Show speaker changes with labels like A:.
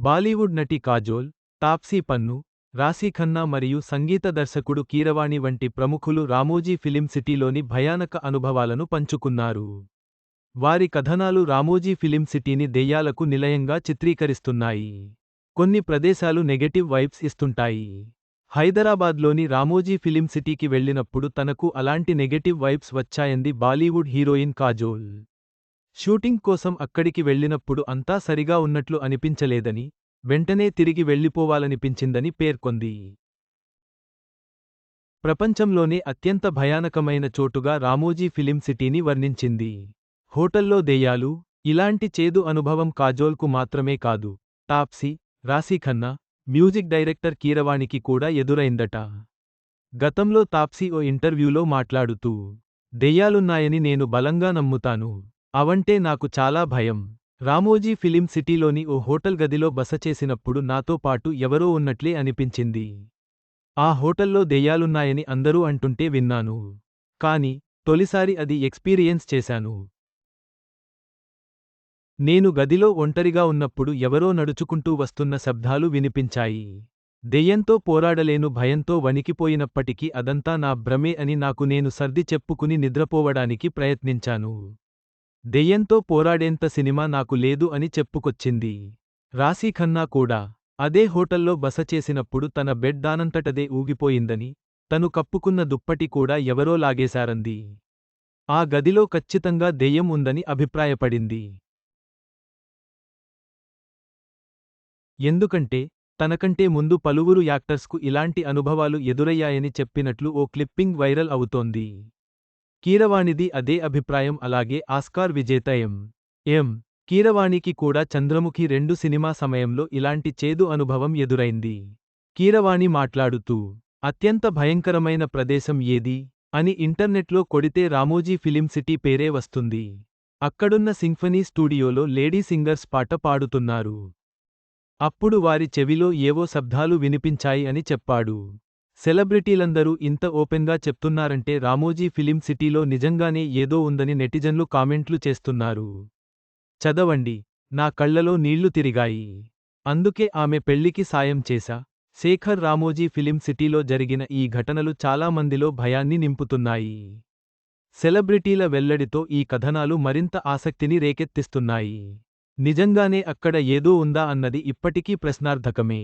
A: బాలీవుడ్ నటి కాజోల్ తాప్సీ పన్ను రాశీ ఖన్నా మరియు సంగీత దర్శకుడు కీరవాణి వంటి ప్రముఖులు రామోజీ ఫిలిం సిటీలోని భయానక అనుభవాలను పంచుకున్నారు. వారి కథనాలు రామోజీ ఫిలిం సిటీని దెయ్యాలకు నిలయంగా చిత్రీకరిస్తున్నాయి. కొన్ని ప్రదేశాలు నెగటివ్ వైబ్స్ ఇస్తుంటాయి. హైదరాబాద్లోని రామోజీ ఫిలిం సిటీకి వెళ్ళినప్పుడు తనకు అలాంటి నెగటివ్ వైబ్స్ వచ్చాయంది బాలీవుడ్ హీరోయిన్ కాజోల్. షూటింగ్ కోసం అక్కడికి వెళ్ళినప్పుడు అంతా సరిగా ఉన్నట్లు అనిపించలేదని వెంటనే తిరిగి వెళ్ళిపోవాలనిపించిందని పేర్కొంది. ప్రపంచంలోనే అత్యంత భయానకమైన చోటుగా రామోజీ ఫిలిం సిటీని వర్ణించింది. హోటల్లో దెయ్యాలు ఇలాంటి చేదు అనుభవం కాజోల్కు మాత్రమే కాదు. తాప్సీ రాశీఖన్నా మ్యూజిక్ డైరెక్టర్ కీరవాణికి కూడా ఎదురైందట. గతంలో తాప్సీ ఓ ఇంటర్వ్యూలో మాట్లాడుతూ దెయ్యాలున్నాయని నేను బలంగా నమ్ముతాను. అవంటే నాకు చాలా భయం. రామోజీ ఫిలిం సిటీలోని ఓ హోటల్ గదిలో బస చేసినప్పుడు నాతో పాటు ఎవరో ఉన్నట్లే అనిపించింది. ఆ హోటల్లో దెయ్యాలున్నాయని అందరూ అంటుంటే విన్నాను. కాని తొలిసారి అది ఎక్స్పీరియన్స్ చేశాను. నేను గదిలో ఒంటరిగా ఉన్నప్పుడు ఎవరో నడుచుకుంటూ వస్తున్న శబ్దాలు వినిపించాయి. దెయ్యంతో పోరాడలేను భయంతో వణికిపోయినప్పటికీ అదంతా నా భ్రమే అని నాకు నేను సర్ది చెప్పుకుని నిద్రపోవడానికి ప్రయత్నించాను. దెయ్యంతో పోరాడేంత సినిమా నాకు లేదు అని చెప్పుకొచ్చింది. రాశీఖన్నా కూడా అదే హోటల్లో బస చేసినప్పుడు తన బెడ్ దానంతటదే ఊగిపోయిందని తను కప్పుకున్న దుప్పటి కూడా ఎవరో లాగేశారంది. ఆ గదిలో ఖచ్చితంగా దెయ్యం ఉందని అభిప్రాయపడింది. ఎందుకంటే తనకంటే ముందు పలువురు యాక్టర్స్కు ఇలాంటి అనుభవాలు ఎదురయ్యాయని చెప్పినట్లు ఓ క్లిప్పింగ్ వైరల్ అవుతోంది. కీరవాణిది అదే అభిప్రాయం అలాగే ఆస్కార్ విజేత ఎం. ఎం. కీరవాణికి కూడా చంద్రముఖి రెండు సినిమా సమయంలో ఇలాంటి చేదు అనుభవం ఎదురైంది. కీరవాణి మాట్లాడుతూ అత్యంత భయంకరమైన ప్రదేశం ఏది అని ఇంటర్నెట్లో కొడితే రామోజీ ఫిలిం సిటీ పేరే వస్తుంది. అక్కడున్న సింఫనీ స్టూడియోలో లేడీ సింగర్స్ పాట పాడుతున్నారు. అప్పుడు వారి చెవిలో ఏవో శబ్దాలు వినిపించాయి అని చెప్పాడు. సెలబ్రిటీలందరూ ఇంత ఓపెన్గా చెప్తున్నారంటే రామోజీ ఫిలిం సిటీలో నిజంగానే ఏదో ఉందని నెటిజన్లు కామెంట్లు చేస్తున్నారు. చదవండి. నా కళ్ళలో నీళ్ళు తిరిగాయి. అందుకే ఆమె పెళ్ళికి సాయం చేశా. శేఖర్ రామోజీ ఫిలిం సిటీలో జరిగిన ఈ ఘటనలు చాలా మందిలో భయాన్ని నింపుతున్నాయి. సెలబ్రిటీల వెల్లడితో ఈ కథనాలు మరింత ఆసక్తిని రేకెత్తిస్తున్నాయి. నిజంగానే అక్కడ ఏదో ఉందా అన్నది ఇప్పటికీ ప్రశ్నార్థకమే.